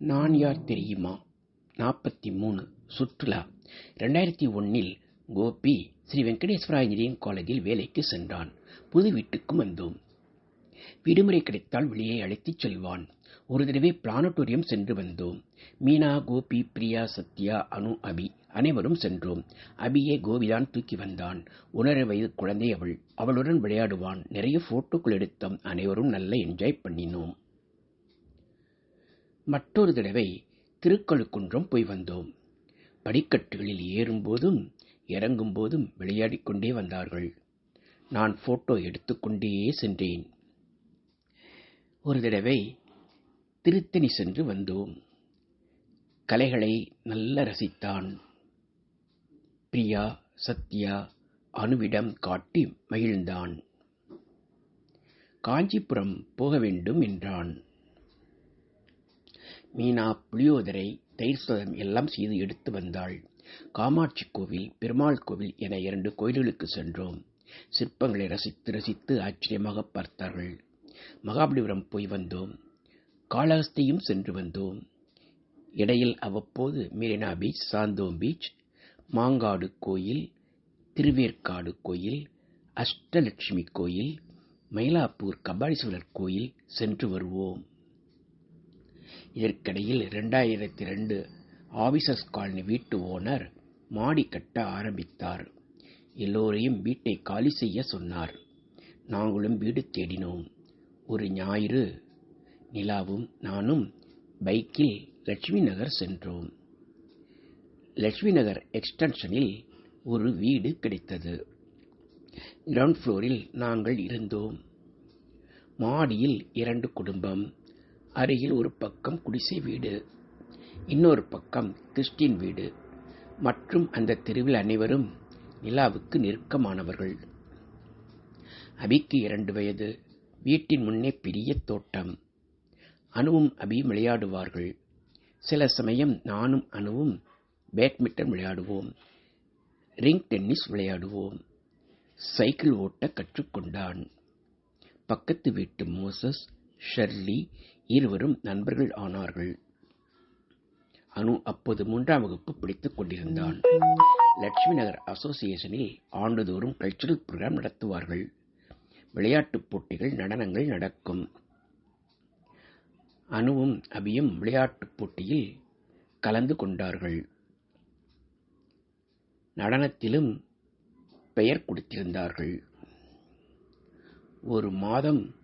நான் யார் தெரியுமா? நாற்பத்தி மூணு சுற்றுலா. ரெண்டாயிரத்தி ஒன்னில் கோபி ஸ்ரீ வெங்கடேஸ்வரா இன்ஜினியரிங் காலேஜில் வேலைக்கு சென்றான். புது வீட்டுக்கும் வந்தோம். விடுமுறை கிடைத்தால் வெளியே அழைத்துச் செல்வான். ஒரு தடவை பிளானட்டோரியம் சென்று வந்தோம். மீனா கோபி பிரியா சத்யா அனு அபி அனைவரும் சென்றோம். அபியை கோபிதான் தூக்கி வந்தான். உணர வயது குழந்தை அவள். அவளுடன் விளையாடுவான். நிறைய போட்டோக்கள் எடுத்தோம். அனைவரும் நல்ல என்ஜாய் பண்ணினோம். மற்றொரு தடவை திருக்கழுக்குன்றம் போய் வந்தோம். படிக்கட்டுகளில் ஏறும்போதும் இறங்கும் போதும் வந்தார்கள். நான் போட்டோ எடுத்துக்கொண்டே சென்றேன். ஒரு தடவை திருத்தணி சென்று வந்தோம். கலைகளை நல்ல ரசித்தான். பிரியா சத்யா அணுவிடம் காட்டி மகிழ்ந்தான். காஞ்சிபுரம் போக வேண்டும் என்றான். மீனா புளியோதரை தயிர் சாதம் எல்லாம் செய்து எடுத்து வந்தாள். காமாட்சி கோவில் பெருமாள் கோவில் என இரண்டு கோயில்களுக்கு சென்றோம். சிற்பங்களை ரசித்து ரசித்து ஆச்சரியமாக பார்த்தார்கள். மகாபலிபுரம் போய் வந்தோம். காளஹஸ்தியும் சென்று வந்தோம். இடையில் அவ்வப்போது மெரினா பீச் சாந்தோம் பீச் மாங்காடு கோயில் திருவேற்காடு கோயில் அஷ்டலட்சுமி கோயில் மயிலாப்பூர் கபாலீஸ்வரர் கோயில் சென்று வருவோம். இதற்கிடையில் ரெண்டாயிரத்தி ரெண்டு ஆபீசர்ஸ் காலனி வீட்டு ஓனர் மாடி கட்ட ஆரம்பித்தார். எல்லோரையும் வீட்டை காலி செய்ய சொன்னார். நாங்களும் வீடு தேடினோம். ஒரு ஞாயிறு நிலாவும் நானும் பைக்கில் லட்சுமி நகர் சென்றோம். லட்சுமி நகர் எக்ஸ்டென்ஷனில் ஒரு வீடு கிடைத்தது. கிரவுண்ட் ஃப்ளோரில் நாங்கள் இருந்தோம். மாடியில் இரண்டு குடும்பம். அருகில் ஒரு பக்கம் குடிசை வீடு இன்னொரு பக்கம் கிறிஸ்டின் வீடு. மற்றும் அந்த தெருவில் அனைவரும் நிலாவுக்கு நெருக்கமானவர்கள். அபிக்கு இரண்டு வயது வீட்டின் முன்னே பெரிய தோட்டம். அணுவும் அபியும் விளையாடுவார்கள். சில சமயம் நானும் அணுவும் பேட்மிண்டன் விளையாடுவோம். ரிங் டென்னிஸ் விளையாடுவோம். சைக்கிள் ஓட்ட கற்றுக்கொண்டான். பக்கத்து வீட்டு மோசஸ் ஷெர்லி இருவரும் நண்பர்கள் ஆனார்கள். அனு அப்போது மூன்றாம் வகுப்பு படித்துக் கொண்டிருந்தான். லட்சுமி நகர் அசோசியேஷனில் ஆண்டுதோறும் கல்ச்சுரல் ப்ரோக்ராம் நடத்துவார்கள். விளையாட்டுப் போட்டிகள் நடனங்கள் நடக்கும். அணுவும் அபியும் விளையாட்டுப் போட்டியில் கலந்து கொண்டார்கள். நடனத்திலும் பெயர் கொடுத்திருந்தார்கள். ஒரு மாதம்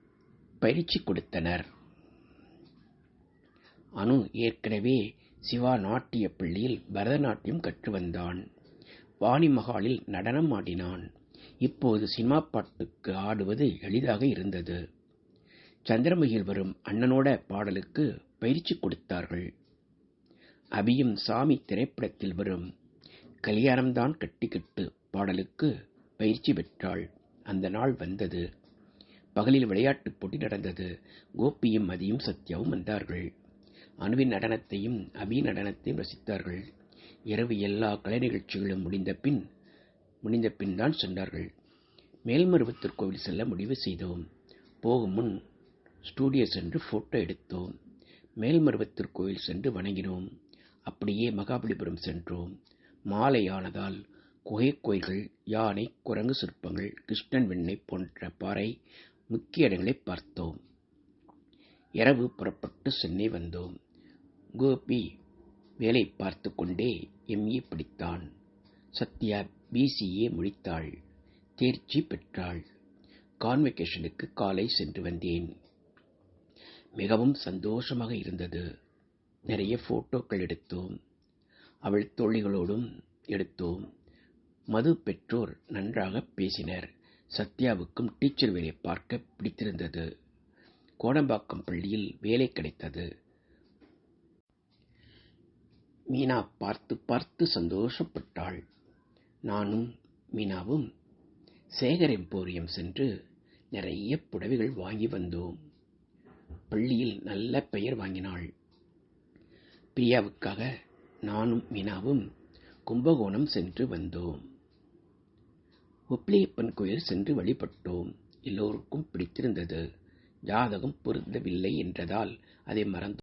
பயிற்சி கொடுத்தனர். அனு ஏற்கனவே சிவா நாட்டிய பள்ளியில் பரதநாட்டியம் கற்று வந்தான். வாணி மகாலில் நடனம் ஆடினான். இப்போது சினிமா பாட்டுக்கு ஆடுவது எளிதாக இருந்தது. சந்திரமுகியில் வரும் அண்ணனோட பாடலுக்கு பயிற்சி கொடுத்தார்கள். அபியும் சாமி திரைப்படத்தில் வரும் கல்யாணம்தான் கட்டிக்கிட்டு பாடலுக்கு பயிற்சி பெற்றாள். அந்த நாள் வந்தது. பகலில் விளையாட்டுப் போட்டி நடந்தது. கோபியும் மதியும் சத்யாவும் வந்தார்கள். அணுவின் நடனத்தையும் அபி நடனத்தையும் ரசித்தார்கள். இரவு எல்லா கலை நிகழ்ச்சிகளும் முடிந்த பின் முடிந்த பின் தான் சென்றார்கள். மேல்மருவத்தூர் கோவில் செல்ல முடிவு செய்தோம். போகும் முன் ஸ்டூடியோ சென்று ஃபோட்டோ எடுத்தோம். மேல்மருவத்தூர் கோவில் சென்று வணங்கினோம். அப்படியே மகாபலிபுரம் சென்றோம். மாலையானதால் குகை கோயில்கள் யானை குரங்கு சிற்பங்கள் கிருஷ்ணன் வெண்ணை போன்ற பாறை முக்கிய இடங்களை பார்த்தோம். இரவு புறப்பட்டு சென்னை வந்தோம். கோபி வேலை பார்த்து கொண்டே எம்ஏ படித்தான். சத்யா பிசிஏ முடித்தாள். தேர்ச்சி பெற்றாள். கான்வெகேஷனுக்கு காலை சென்று வந்தேன். மிகவும் சந்தோஷமாக இருந்தது. நிறைய போட்டோக்கள் எடுத்தோம். அவள் தோழிகளோடும் எடுத்தோம். மது பெற்றோர் நன்றாக பேசினர். சத்யாவுக்கும் டீச்சர் வேலை பார்க்க பிடித்திருந்தது. கோடம்பாக்கம் பள்ளியில் வேலை கிடைத்தது. மீனா பார்த்து பார்த்து சந்தோஷப்பட்டாள். நானும் மீனாவும் சேகர் எம்போரியம் சென்று நிறைய புடவைகள் வாங்கி வந்தோம். பள்ளியில் நல்ல பெயர் வாங்கினாள். பிரியாவுக்காக நானும் மீனாவும் கும்பகோணம் சென்று வந்தோம். உப்பிலியப்பன் கோயில் சென்று வழிபட்டோம். எல்லோருக்கும் பிடித்திருந்தது. ஜாதகம் பொருந்தவில்லை என்றதால் அதை மறந்து